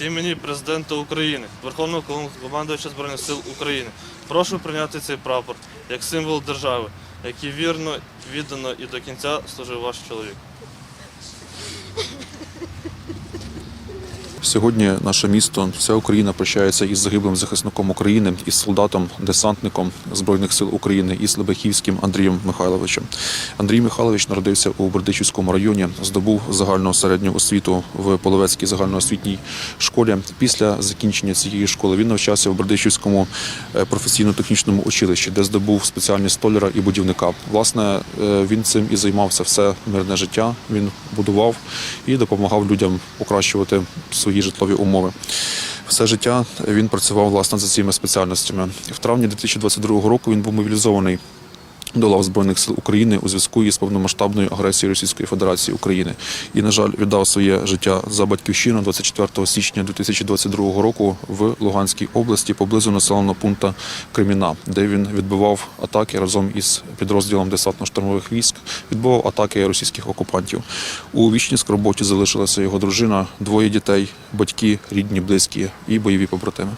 імені президента України, Верховного командувача Збройних сил України, прошу прийняти цей прапор як символ держави, який вірно, віддано і до кінця служив ваш чоловік. Сьогодні наше місто, вся Україна прощається із загиблим захисником України, із солдатом, десантником збройних сил України, із Лебехівським Андрієм Михайловичем. Андрій Михайлович народився у Бердичівському районі, здобув загальну середню освіту в Половецькій загальноосвітній школі. Після закінчення цієї школи він навчався в Бердичівському е, професійно-технічному училищі, де здобув спеціальність столяра і будівника. Власне, е, він цим і займався все мирне життя. Він будував і допомагав людям покращувати свої житлові умови. Все життя він працював власне за цими спеціальностями. В травні 2022 року він був мобілізований до лав Збройних сил України у зв'язку із повномасштабною агресією Російської Федерації України і, на жаль, віддав своє життя за батьківщину 24 січня 2022 року в Луганській області поблизу населеного пункту Креміна, де він відбивав атаки разом із підрозділом десантно-штурмових військ, відбивав атаки російських окупантів. У вічній скорботі залишилася його дружина, двоє дітей, батьки, рідні, близькі і бойові побратими.